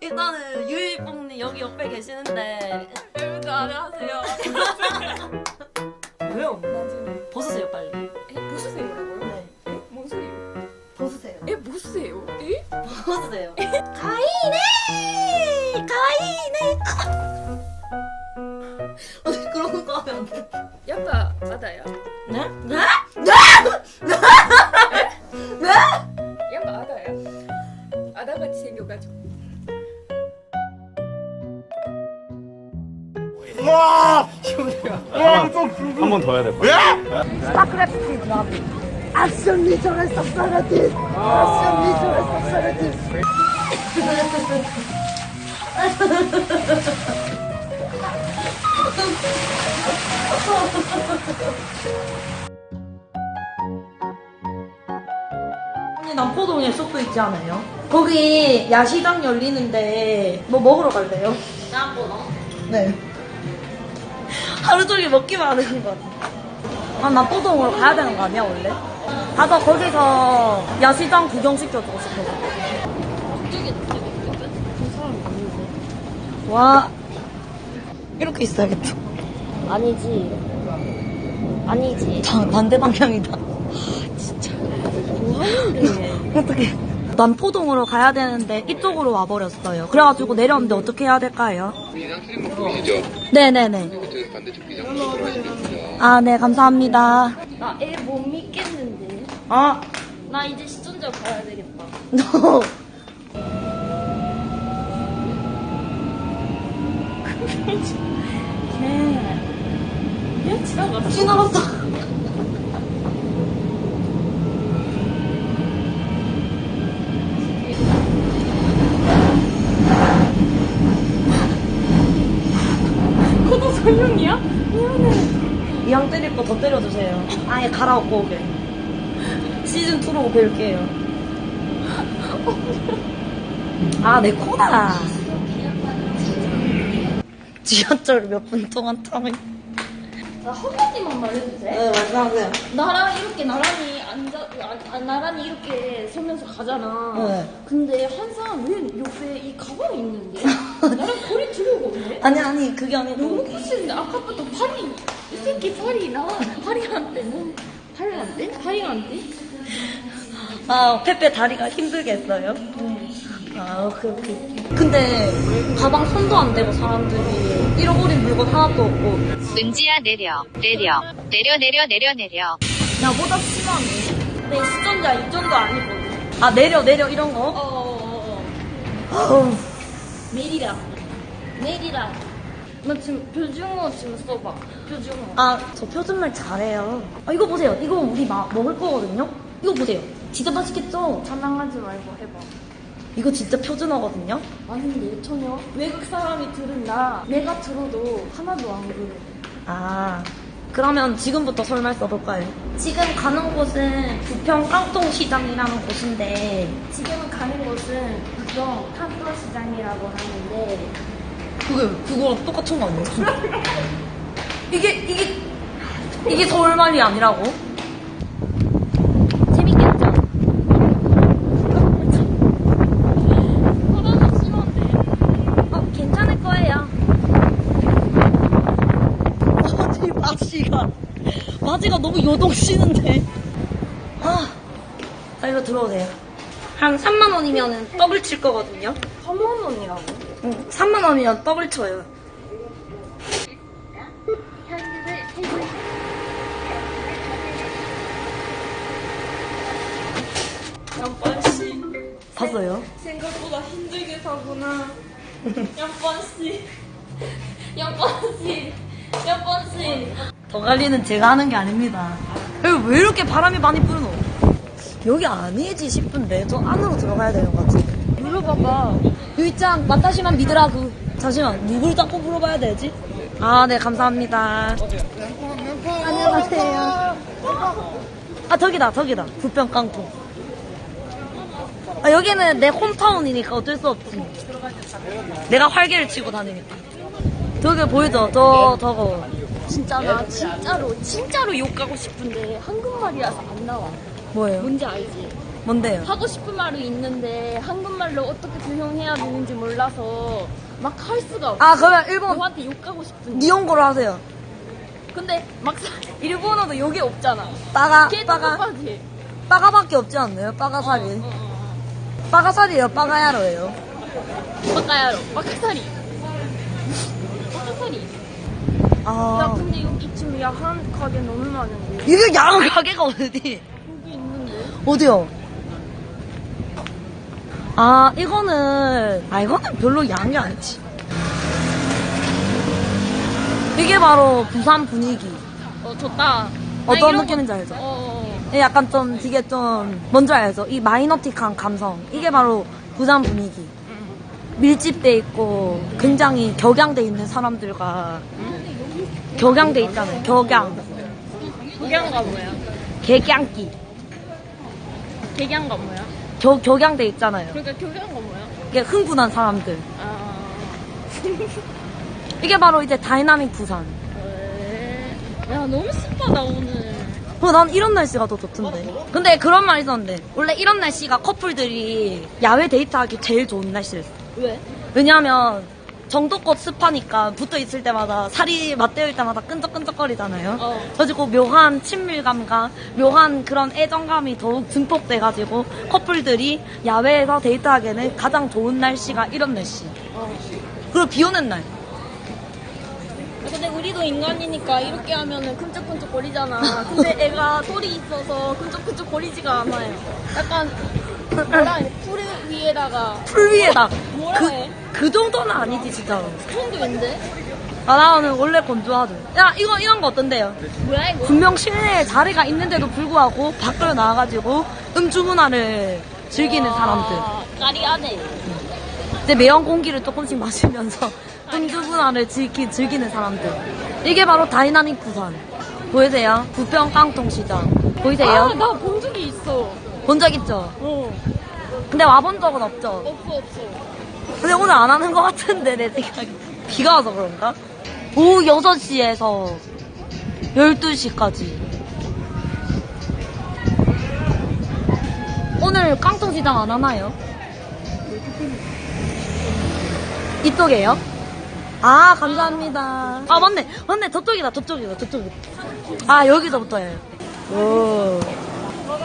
일단은 유이뽕님 여기 옆에 계시는데 여러분들 안녕하세요. 왜요? 벗으세요 빨리. 무슨세요라고요? 네. 에? 뭔 소리요? 벗으세요. 에 무슨세요? 에? 벗으세요. 가이네, 가이네. 어디 그런 거 하면 안 돼. 야빠 아다야. 네? 네? 한 번 더 해야 될 것 같아. 언니 남포동에 숲도 있지 않아요? 거기 야시장 열리는데 뭐 먹으러 갈래요? 남포동? 네. 하루 종일 먹기만 하는 것 같아. 아, 남포동으로 가야 되는 거 아니야, 원래? 가서 거기서 야시장 구경시켜주고 싶어서. 와. 이렇게 있어야겠다. 아니지. 아니지. 방- 반대 방향이다. 어떻게? 남포동으로 가야 되는데 이쪽으로 와버렸어요. 그래가지고 내려오는데 어떻게 해야 될까요? 비상 출입문 보이시죠? 네네네. 그쪽에서 반대쪽 비상문으로 들어가시면 됩니다. 아, 네, 감사합니다. 나 애 못 믿겠는데. 아, 나 이제 시청자 가야 되겠다. 너. 얘 지나갔어. 지나갔다. 그거 설명이야? 이왕 때릴 거 더 때려주세요. 아예 갈아엎고 오게. 시즌 2로 뵐게요. 아, 내 코다. 지하철 몇 분 동안 타면. 나 한마디만 돼? 네, 말씀하세요. 나랑 이렇게 나란히 앉아, 아, 아, 나란히 이렇게 서면서 가잖아. 네. 근데 한 사람 왜 옆에 이 가방이 있는데? 나랑 거리 두려고 없네? 아니, 아니, 그게 너무 아니고. 코시는데 아까부터 팔이, 이 새끼 팔이 나. 팔이 안 돼. 뭐, 팔이 안 돼? 팔이 안 돼? 아, 페페 다리가 힘들겠어요? 아, 오케이, 오케이. 근데, 가방 손도 안 대고 사람들이 잃어버린 물건 하나도 없고. 은지야 내려 내려 내려 내려 내려 내려 나보다 심하네. 내 시전자 이 정도 아니거든. 아, 내려, 내려, 이런 거? 어 어어어. 어우. 내리라. 내리라. 나 지금 표준어 지금 써봐. 표준어. 아, 저 표준말 잘해요. 아, 이거 보세요. 이거 우리 막 먹을 거거든요? 이거 보세요. 진짜 맛있겠죠? 장난하지 말고 해봐. 이거 진짜 표준어거든요? 아닌데 전혀 외국 사람이 들은 나 내가 들어도 하나도 안 그래. 아, 그러면 지금부터 설명 써볼까요? 지금 가는 곳은 부평 깡통시장이라는 곳인데, 지금 가는 곳은 부평 칸토시장이라고 하는데 그게, 그거랑 똑같은 거 아니에요? 이게, 이게, 이게 서울말이 아니라고? 재밌겠죠? 코로나 심한데. 어 괜찮을 거예요. 바지, 바지가, 바지가 너무 요동치는데. 아, 아, 이거 들어오세요. 한 3만 원이면 더블 칠 거거든요? 3만 원이라고? 응, 3만 원이면 더블 쳐요. 양반씨 봤어요? 생각보다 힘들게 사구나. 양반씨. 양반씨. 양반씨. 더 관리는 제가 하는 게 아닙니다. 왜 이렇게 바람이 많이 불노? 여기 아니지 싶은데 저 안으로 들어가야 되는 것 같은데. 물어봐봐. 유이짱 맞다시만 믿으라고. 잠시만 누굴 자꾸 물어봐야 되지? 아 네 감사합니다. 안녕하세요. 아 저기다 저기다 부평 깡통. 아 여기는 내 홈타운이니까 어쩔 수 없지. 내가 활개를 치고 다니니까. 저기 보이죠? 저 저거. 진짜 나 진짜로 진짜로 욕하고 싶은데 한국말이라서 안 나와. 뭐예요? 뭔지 알지? 뭔데요? 하고 싶은 말이 있는데 한국말로 어떻게 표현해야 되는지 몰라서 막 할 수가 없어. 아 그러면 일본 너한테 욕하고 싶은데. 니온고로 하세요. 근데 막상 일본어도 욕이 없잖아. 빠가 걔도 빠가 똑같이. 빠가밖에 없지 않나요? 빠가사리. 어, 어, 어. 빠가사리예요. 빠가야로예요. 빠까야로. 빠까사리. 빠까사리. 야아 근데 여기 지금 야한 가게 너무 많은데. 이게 야간 가게가 어디? 여기 있는데. 어디요? 아 이거는 아 이거는 별로 야한 게 아니지. 이게 바로 부산 분위기. 어 좋다. 어떤 느낌인지 거- 알죠? 어, 어. 예, 약간 좀 되게 좀 뭔지 알죠? 이 마이너틱한 감성 이게 바로 부산 분위기 밀집돼 있고 굉장히 격양돼 있는 사람들과 격양돼 있잖아요 격양 격양가 뭐야? 객양기 격양가 뭐야? 겨, 격양돼 있잖아요 그러니까 격양가 뭐야? 이게 흥분한 사람들 아. 이게 바로 이제 다이나믹 부산 에. 야 너무 습하다 오늘. 어, 난 이런 날씨가 더 좋던데 근데 그런 말 있었는데 원래 이런 날씨가 커플들이 야외 데이트하기 제일 좋은 날씨였어 왜? 왜냐하면 정도껏 습하니까 붙어 있을 때마다 살이 맞대일 때마다 끈적끈적거리잖아요. 어. 그래가지고 묘한 친밀감과 묘한 그런 애정감이 더욱 증폭돼가지고 커플들이 야외에서 데이트하기에는 가장 좋은 날씨가 이런 날씨. 어. 그리고 비 오는 날. 근데 우리도 인간이니까 이렇게 하면은 끈적끈적 거리잖아. 근데 애가 털이 있어서 끈적끈적 거리지가 않아요. 약간 뭐라 해? 풀 위에다가 풀 위에다. 뭐라 그, 해? 그 정도는 아니지, 진짜로. 그 정도인데? 아, 나는 원래 건조하죠. 야, 이거, 이런 거 어떤데요? 뭐야 이거? 분명 실내에 자리가 있는데도 불구하고 밖으로 나와가지고 음주 문화를 즐기는 사람들. 와, 까리하네. 이제 매연 공기를 조금씩 마시면서 음주 문화를 즐기, 즐기는 사람들. 이게 바로 다이나믹 부산. 보이세요? 부평 깡통시장. 보이세요? 아, 나 본 적이 있어. 본 적 있죠? 어. 근데 와본 적은 없죠? 없어, 없어. 근데 오늘 안 하는 것 같은데, 내 생각에. 비가 와서 그런가? 오후 6시에서 12시까지. 오늘 깡통시장 안 하나요? 이쪽에요? 아, 감사합니다. 아, 맞네. 맞네. 저쪽이다, 저쪽이다, 저쪽이다. 아, 여기서부터예요. 오.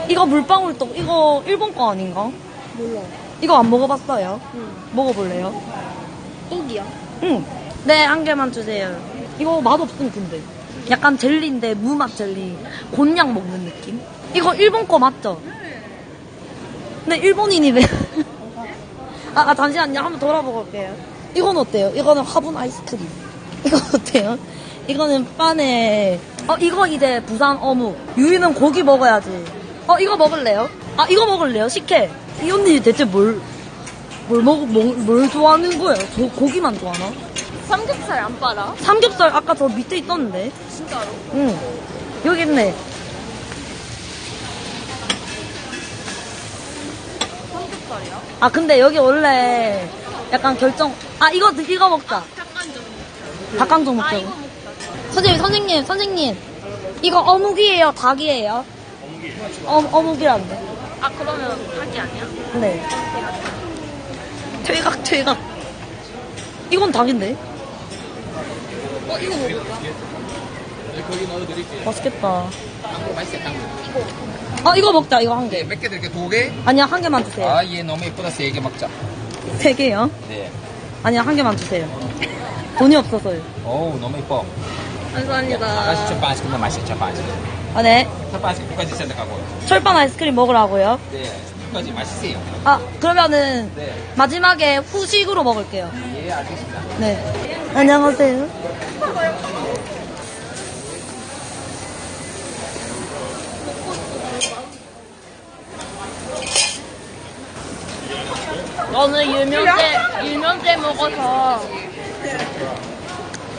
이거 물방울떡, 이거 일본 거 아닌가? 몰라. 이거 안 먹어봤어요? 응. 먹어볼래요? 떡이야? 응. 네, 한 개만 주세요. 이거 맛없음, 근데. 약간 젤리인데, 무맛 젤리. 곤약 먹는 느낌? 이거 일본 거 맞죠? 근데 일본인이 왜. 아, 아, 잠시만요. 한번 돌아보고 올게요. 이건 어때요? 이거는 화분 아이스크림. 이건 어때요? 이거는 빵에. 어, 이거 이제 부산 어묵. 유이는 고기 먹어야지. 어, 이거 먹을래요? 아, 이거 먹을래요? 식혜. 이 언니 대체 뭘, 뭘 먹, 뭘, 뭘 좋아하는 거예요? 저 고기만 좋아하나? 삼겹살 안 빨아? 삼겹살 아까 저 밑에 있었는데. 진짜로? 응. 여기 있네. 삼겹살이야? 아, 근데 여기 원래 약간 결정. 아, 이거, 이거 먹자. 잠깐 좀. 닭강정 아, 먹자고. 이거 먹자. 선생님, 선생님, 선생님. 이거 어묵이에요? 닭이에요? 어, 어묵이란데. 아, 그러면 닭이 아니야? 네. 퇴각, 퇴각. 이건 닭인데? 어, 이거 먹을까? 맛있겠다. 맛있어요, 땅. 어, 이거 먹자, 이거 한 개. 네, 몇개 드릴게요? 두 개? 아니야, 한 개만 주세요. 아, 얘 너무 예쁘다. 세 개 먹자. 세 개요? 네. 아니야, 한 개만 주세요. 돈이 없어서요. 어우, 너무 예뻐. 감사합니다. 아가씨 뭐 맛있어, 첫 반씩. 아, 네. 첫 반씩 끝까지 선택하고. 철판 아이스크림 먹으라고요? 네, 끝까지 맛있어요. 아, 그러면은 네. 마지막에 후식으로 먹을게요. 예, 알겠습니다. 네. 안녕하세요. 너는 유명제, 유명제 먹어서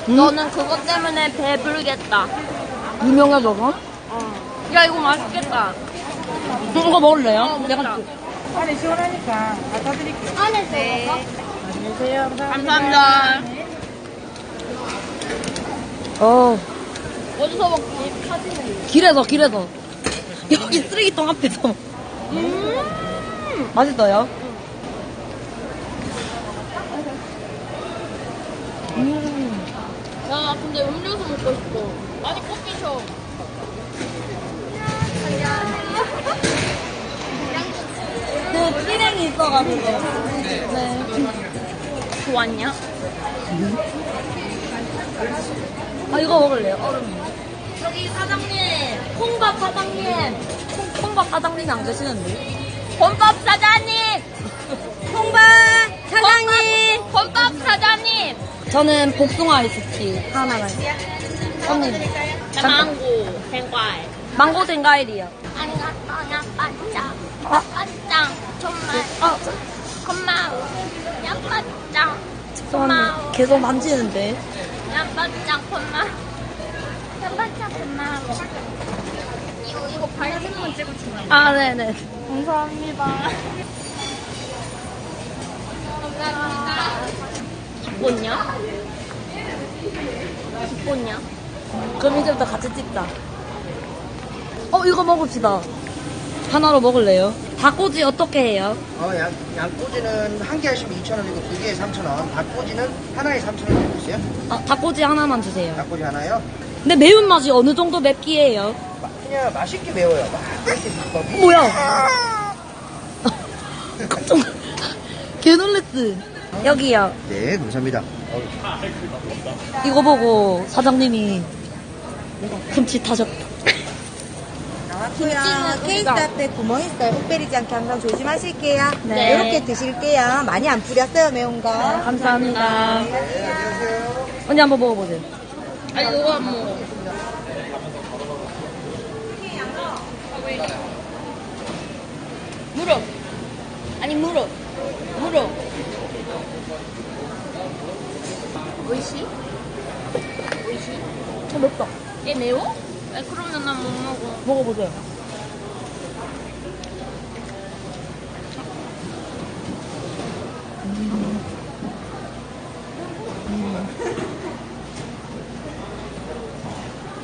너는 그것 때문에 배부르겠다. 유명해져서? 야, 이거 맛있겠다. 음, 이거 먹을래요? 어. 내가 안에 시원하니까 갖다 드릴게요. 안에서 네. 안녕하세요. 감사합니다. 어, 어디서 먹지? 사진을. 길에서, 길에서. 여기 쓰레기통 앞에서. 음. 맛있어요? 야, 근데 음료수 먹고 싶어. 많이 꺾이셔. 그 찌랭이 있어가지고. 네. 좋았냐? 아, 이거 먹을래요, 얼음. 저기 사장님, 콩밥 사장님. 콩, 콩밥 사장님이 안 계시는데. 곰밥 사장님! 콩밥 사장님! 곰밥 사장님! 저는 복숭아 아이스티 하나만. 언니. 나 망고, 생과일. 망고 생과일이요. 아리가또야 반짝. 아. 정말 아, 고마워. 야 반짝. 죄송한데. 계속 만지는데. 야 반짝 고마워. 야 반짝 고마워. 이거 이거 발사진만 찍어주면 아, 네네. 감사합니다. 감사합니다. 기뻤냐? 기뻤냐? 그럼 이제부터 같이 찍자. 어, 이거 먹읍시다. 하나로 먹을래요? 닭꼬지 어떻게 해요? 어, 양, 양꼬지는 한 개 하시면 2,000원이고 두 개에 3,000원. 닭꼬지는 하나에 3,000원 주고 있어요. 아, 닭꼬지 하나만 주세요. 닭꼬지 하나요? 근데 매운맛이 어느 정도 맵기예요? 마- 그냥 맛있게 매워요. 막 미- 뭐야? 깜짝 개 놀랬지? 여기요. 네, 감사합니다. 어, 이거 보고 사장님이 흠칫하셨다. 나왔고요. 케이스 앞에 구멍 있어요. 혹 베리지 않게 항상 조심하실게요. 네. 이렇게 드실게요. 많이 안 뿌렸어요, 매운 거. 감사합니다. 언니 한번 먹어보세요. 아니 너가 안 먹어. 무릎. 아니 무릎. 무릎. 오이시? 오이시? 어, 맵다. 얘 매워? 왜 그러면 난 못 먹어. 먹어보세요.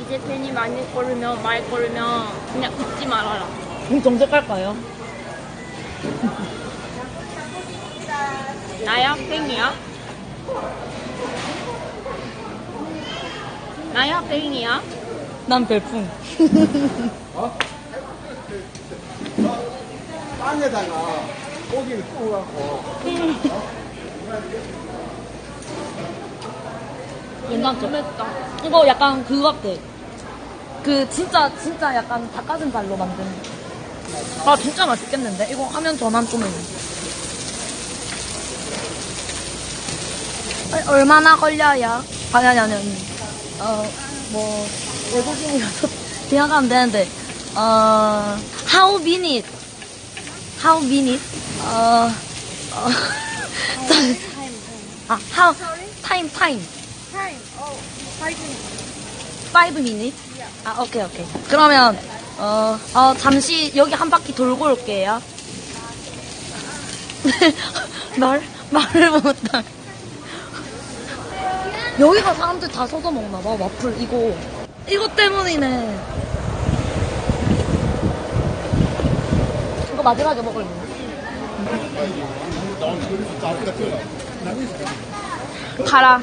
이제 괜히 많이 걸으면 말 걸으면 그냥 웃지 말아라. 그럼 정색할까요? 나야 팽이야? 나야 팽이야? 난 별풍. 빵에다가 고기를 구워갖고 괜찮죠? 이거 약간 그거 같아. 그 진짜 진짜 약간 닭가슴살로 만든. 아 진짜 맛있겠는데? 이거 하면 저만 좀. 얼마나 걸려요? 아니 아니 아니 아니. 어뭐 외국인이라서 대화가 안 되는데. 어 how minute? how minute? 어 어. 아 how time time. Five minutes? 아, 오케이, 오케이. 그러면, 어, 어, 잠시 여기 한 바퀴 돌고 올게요. 말, 말을 못하. 여기가 사람들 다 서서 먹나 봐, 와플, 이거. 이거 때문이네. 이거 마지막에 먹을래. 가라.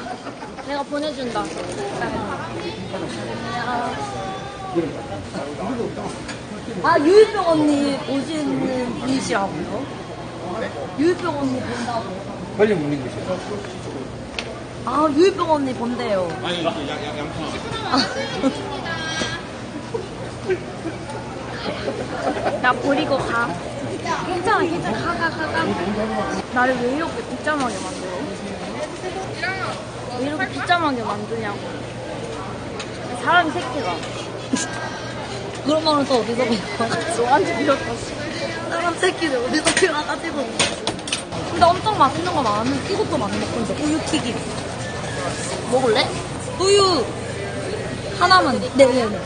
내가 보내준다. 아, 유일병 언니 오시는 분이시라고요? 유일병 언니 본다고. 빨리 먹는 거죠. 아, 유일병 언니 본대요. 아니, 양, 양, 양파. 나 버리고 가. 괜찮아, 괜찮아. 가, 가, 가, 가. 나를 왜 이렇게 비참하게 만들어? 왜 이렇게 비참하게 만드냐고. 사람 새끼가. 그런 말은 또 어디서 배워? 너한테 빌었다. 사람 새끼들 어디서 배워가지고. 근데 엄청 맛있는 거 많은, 이것도 많이 먹고 있어. 우유 튀김. 먹을래? 우유! 하나만. 네네네.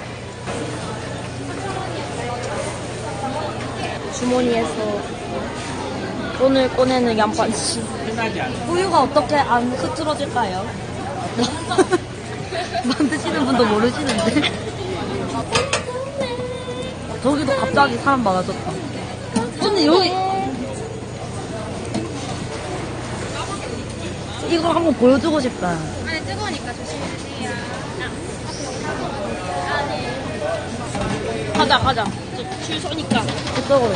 주머니에서 돈을 꺼내는 양반씨. 우유가 어떻게 안 흐트러질까요? 만드시는 분도 모르시는데. 저기도 갑자기 사람 많아졌다. 언니 여기 이거 한번 보여주고 싶다. 안에 뜨거우니까 조심해주세요. 가자, 가자. 저줄 서니까. 그쪽으로.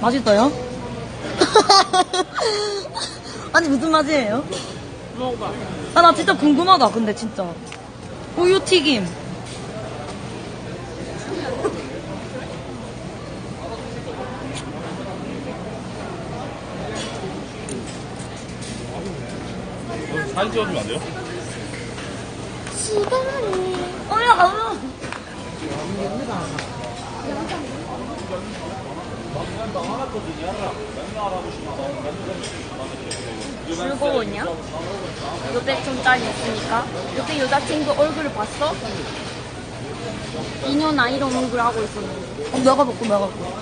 맛있어요? 아니 무슨 맛이에요? 먹어봐. 아 나 진짜 궁금하다 근데 진짜 우유 튀김 사진 찍어주면 안 돼요? 어야 가서 즐거웠냐? 600점짜리 있으니까. 그때 여자친구 얼굴을 봤어? 2년 아이런 얼굴 하고 있었는데. 어, 내가 먹고 내가 먹고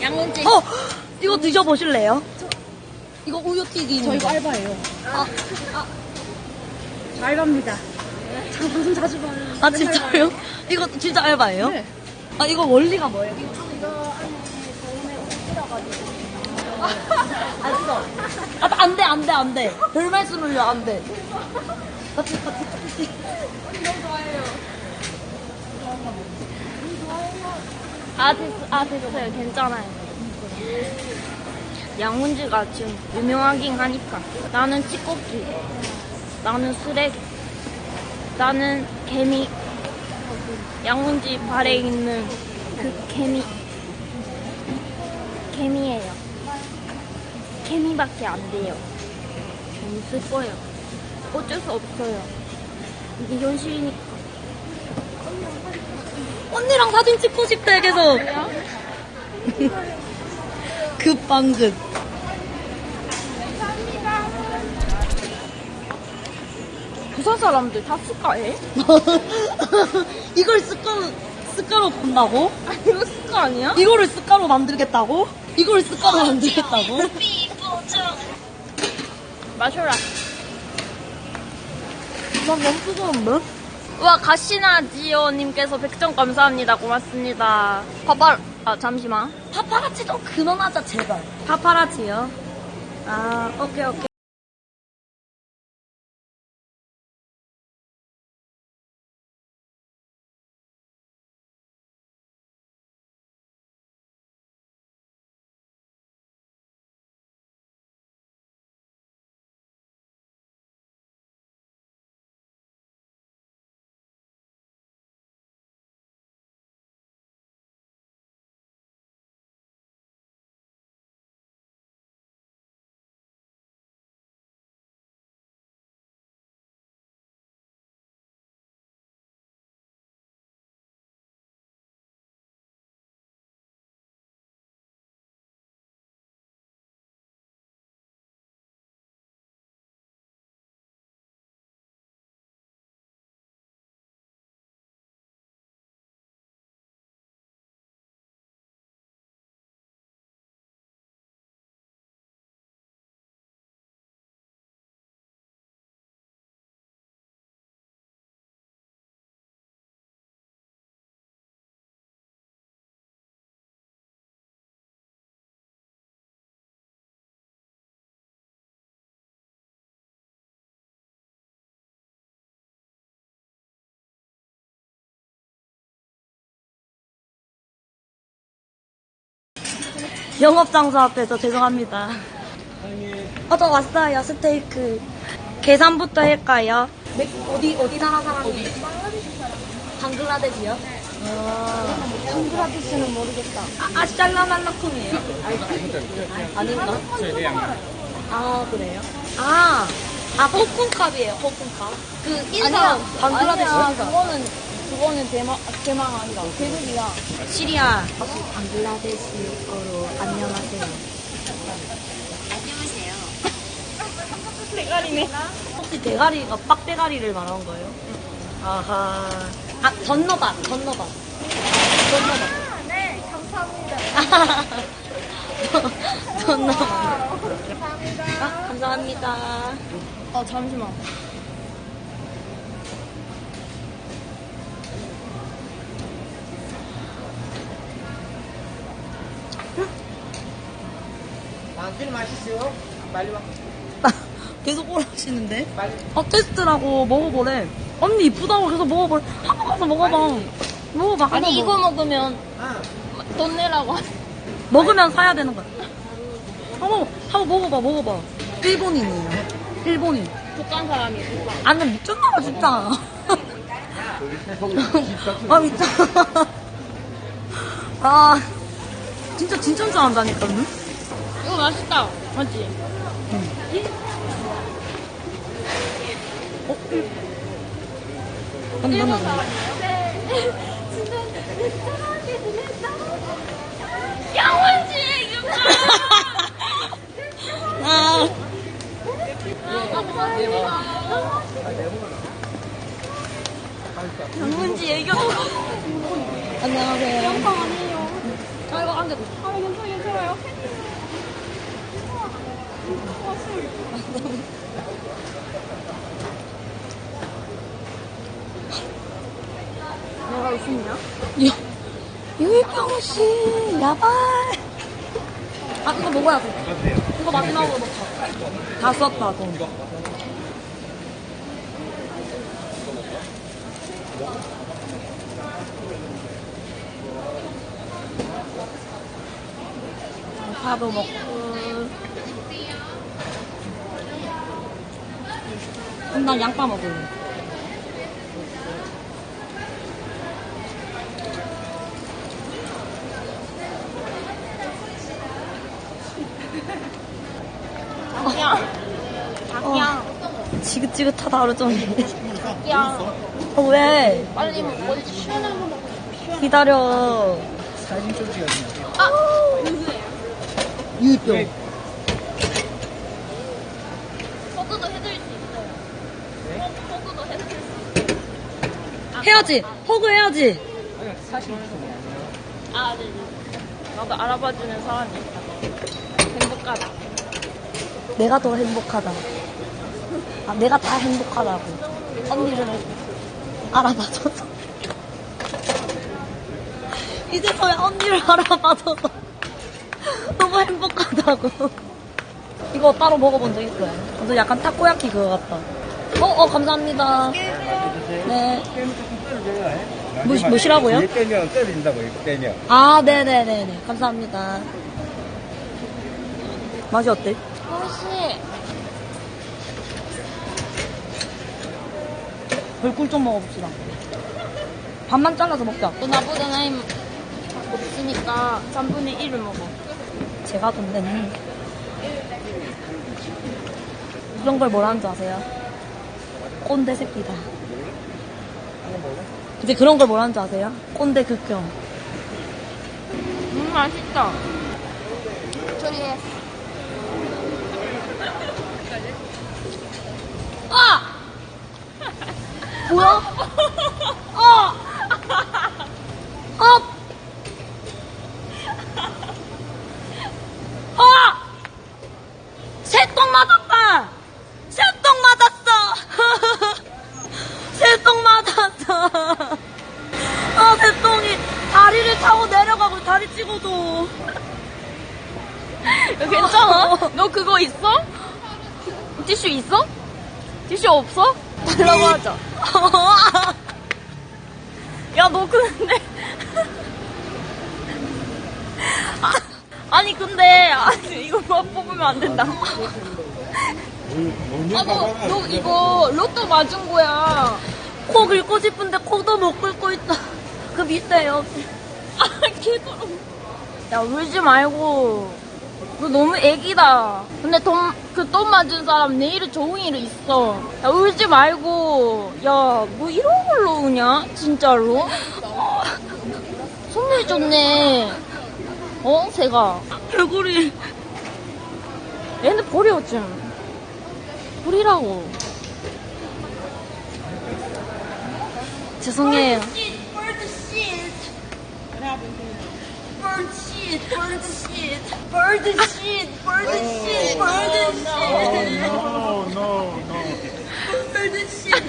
양은지. 어 이거 드셔보실래요? 이거 우유 튀김 저 이거 알바예요. 아, 잘 갑니다. 자, 무슨 자주 봐요. 아 진짜요? 이거 진짜 알바예요? 네. 아 이거 원리가 뭐예요? 알았어. 아, 안 돼, 안 돼, 안 돼. 별 말씀을요, 안 돼. 같이, 같이, 같이. 아, 됐, 아, 됐어요. 괜찮아요. 양훈지가 지금 유명하긴 하니까. 나는 찌꺼기. 나는 쓰레기. 나는 개미. 양훈지 발에 있는 그 개미. 개미예요. 개미밖에 안 돼요. 너무 슬퍼요. 어쩔 수 없어요. 이게 현실이니까. 언니랑 사진 찍고 싶대, 계속. 급방긋. 부산 사람들 다 스카해? 이걸 스카로, 스카로 본다고? 아, 이거 스카 아니야? 이거를 스카로 만들겠다고? 이걸 스카로 만들겠다고? 마셔라. 난 너무 뜨거운데? 와, 가시나 지오님께서 100점 감사합니다. 고맙습니다. 파파, 아, 잠시만. 파파라치 좀 그만하자, 제발. 파파라치요? 아, 오케이, 오케이. 영업장소 앞에서 죄송합니다. 어, 저 왔어요, 스테이크. 계산부터 할까요? 어디, 어디 나라 사람이에요? 방글라데시요? 방글라데시는 모르겠다. 아, 아샬라말라쿰이에요? 아닌가? 아, 그래요? 아, 아, 호쿤캅이에요, 호쿤캅. 그, 인사, 방글라데시 인사. 그거는, 그거는 대마, 대망 아니다. 대륙이야. 시리아. 방글라데시어로 안녕하세요. 대가리네. 혹시 대가리가 빡대가리를 말하는 거예요? 아하. 아, 전너밭, 전너밭. 전너밭. 네, 감사합니다. 전너밭. 아, 감사합니다. 어, 잠시만. 제일 맛있어요. 빨리 와. 계속 오라시는데? 아, 테스트라고 먹어보래. 언니 이쁘다고 계속 먹어보래. 한번 가서 먹어봐. 먹어봐. 한번 아니 이거 먹어. 먹으면 돈 내라고. 먹으면 사야 되는 거야. 한번, 한번 먹어봐, 먹어봐. 일본인이에요. 일본인. 북한 사람이 북한. 아니, 미쳤나봐, 진짜. 아, 미쳤나. 아, 진짜, 진짜인 줄 안다니까, 응? 이거 맛있다. 맞지? 아니, 나는. 양원지 이거 아, 양원지 애교. 안녕하세요. 아 이거 안 돼. 아 괜찮아 괜찮아요. 내가 웃음이야? 유, 유일병씨, 야발. 아, 이거 먹어야 돼. 이거 마지막으로 먹자. 다 썼다, 돈. 파도 먹고. 그럼 난 양파 먹을래. 닭냥. 닭냥. 지긋지긋하다, 하루 종일. 닭냥. 어, 왜? 빨리 먹고 시원한 거 먹고. 기다려. 사진 좀 찍어주세요. 아 누구예요? 유병. 포그도 해드릴 수 있어요. 포- 포그도 해드릴 수 있어요. 해야지. 허그 해야지. 아, 네, 네. 나도 알아봐주는 사람이 있다. 행복하다. 내가 더 행복하다. 아, 내가 다 행복하다고. 언니를 알아봐줘서. 이제서야 언니를 알아봐줘서 너무 행복하다고. 이거 따로 먹어본 적 있어요? 저 약간 타코야키 그거 같다. 어, 어, 감사합니다. 네. 뭐, 뭐시라고요? 이거 떼면 떨어진다고, 이거 떼면. 아, 네네네네. 감사합니다. 맛이 어때? 혹시 벌꿀 좀 먹어봅시다. 반만 잘라서 먹자. 또 나보다 나이 없으니까 3분의 1을 먹어. 제가 돈 내는. 이런 걸 뭐라는 줄 아세요? 꼰대 새끼다. 이제 그런 걸 뭐라는 줄 아세요? 꼰대 극혐. 음, 맛있다. 조리해. 아! 뭐야? 어! 어! 어! 야, 괜찮아? 너 그거 있어? 티슈 있어? 티슈 없어? 달라고 하자. 야, 너 근데. 아, 아니, 근데, 아니, 이거 뭐 뽑으면 안 된다. 아, 너, 너 이거 로또 맞은 거야. 코 긁고 싶은데 코도 못 긁고 있다. 그 밑에 여기. 아, 개더러 야, 울지 말고. 너 너무 애기다. 근데 돈, 그 돈 맞은 사람 내일은 좋은 일이 있어. 야, 울지 말고. 야, 뭐 이런 걸로 우냐? 진짜로? 어, 선물 줬네. 어, 새가. 개구리. 얘는 버려, 좀. 버리라고. 죄송해요. Bird shit, bird shit, bird shit, bird shit, bird shit. No, no, no. bird shit.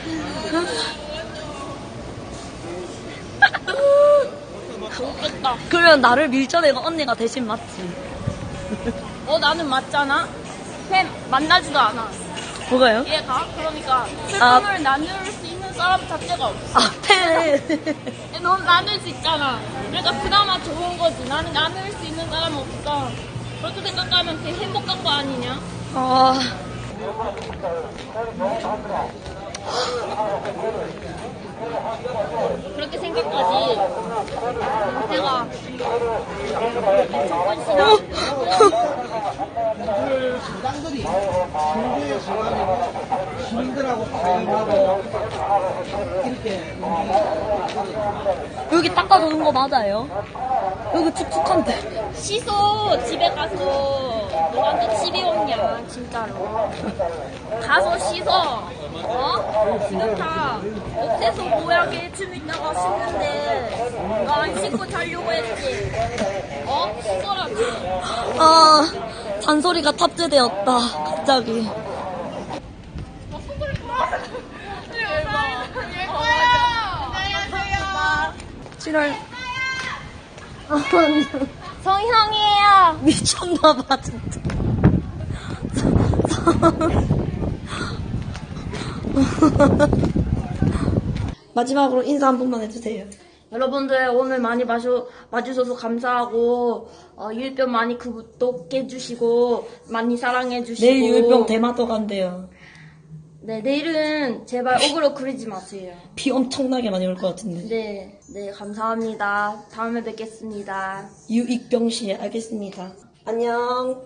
웃겼다. 그러면 나를 밀쳐내고 언니가 대신 맞지. 어 나는 맞잖아. 팬 만나지도 않아. 뭐가요? 얘가 그러니까 슬픔을 나눌 수 있는 사람 자체가 없어. 아, 팬. 넌 나눌 수 있잖아. 그러니까 그나마 좋은 거지. 나는 나눌 수 있는 사람 없어. 그렇게 생각하면 되게 행복한 거 아니냐? 아. 그렇게 생각하지. 내가 첫 번 시나 당들이 중도에 가가지고 시민들하고 가임하고 이렇게 여기 닦아주는 거 맞아요? 여기 축축한데. 씻어 집에 가서 너한테 집에 오냐 진짜로 가서 씻어 어? 지금 다 억세서 모양에 좀 있다가 씻는데 너 안 씻고 자려고 했지 어? 씻어라지 아, 잔소리가 탑재되었다. 갑자기. 지랄. 성형이에요 미쳤나봐, 진짜. 마지막으로 인사 한 번만 해주세요. 여러분들 오늘 많이 마셔, 와주셔서 감사하고 어, 유일병 많이 구독해 주시고 많이 사랑해 주시고 내일 유일병 대마도 간대요. 네 내일은 제발 어그로 그리지 마세요 비 엄청나게 많이 올 것 같은데. 네, 네 감사합니다 다음에 뵙겠습니다 유익병 씨, 알겠습니다. 안녕.